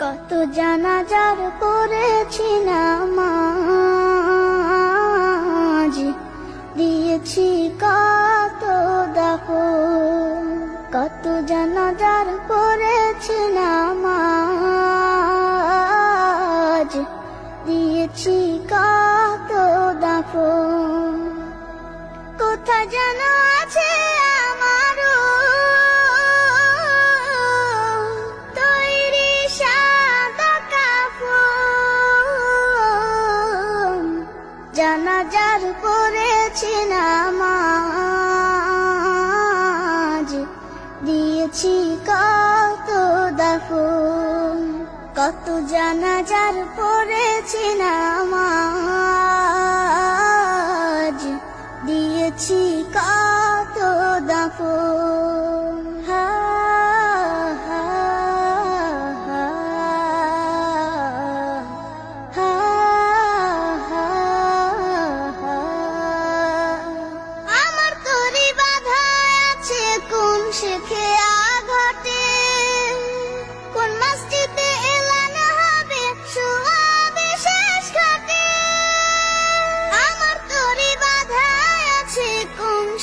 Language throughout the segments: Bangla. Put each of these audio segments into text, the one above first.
কত জানাজার করেছি না নজর পড়েছিলাম আজ দিয়েছি কত দাফন। কোথা যেন আছে জানাজার তৈরি না মা দিয়েছি কত দাফন কত জানাজার পড়েছি নামাজ। দিয়েছি কত দাফন আমার তরি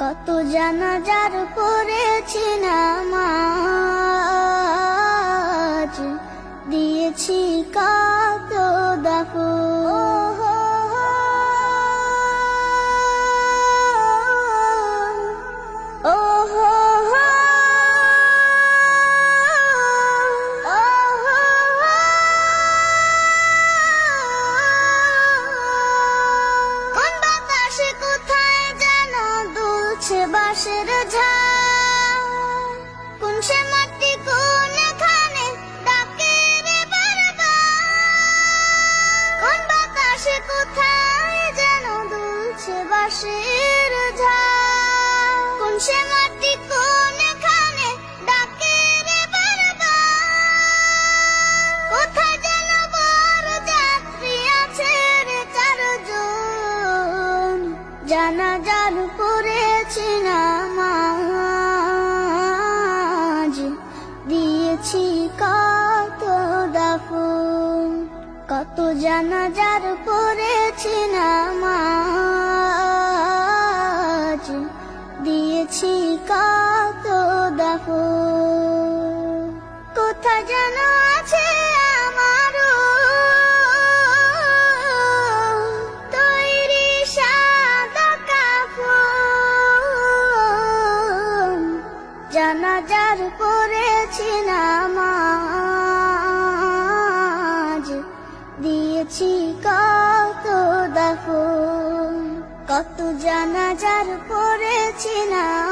কত জানাজার পড়েছি নামাজ বাঁশের ঝাড় কোন সে মাটি, কোন খানে ডাকে রে কোন বাতাসে কোথায় যেন দুলছে বাঁশের ঝাড় কোন সে মাটি দান করেছি আমাজ দিয়েছি কত দাফন? কত জানা জানাজার করেছি আমাজ দিয়েছি জানাজার পড়েছি নামাজ। দিয়েছি কত দেখো কত জানাজার পড়েছি নামাজ।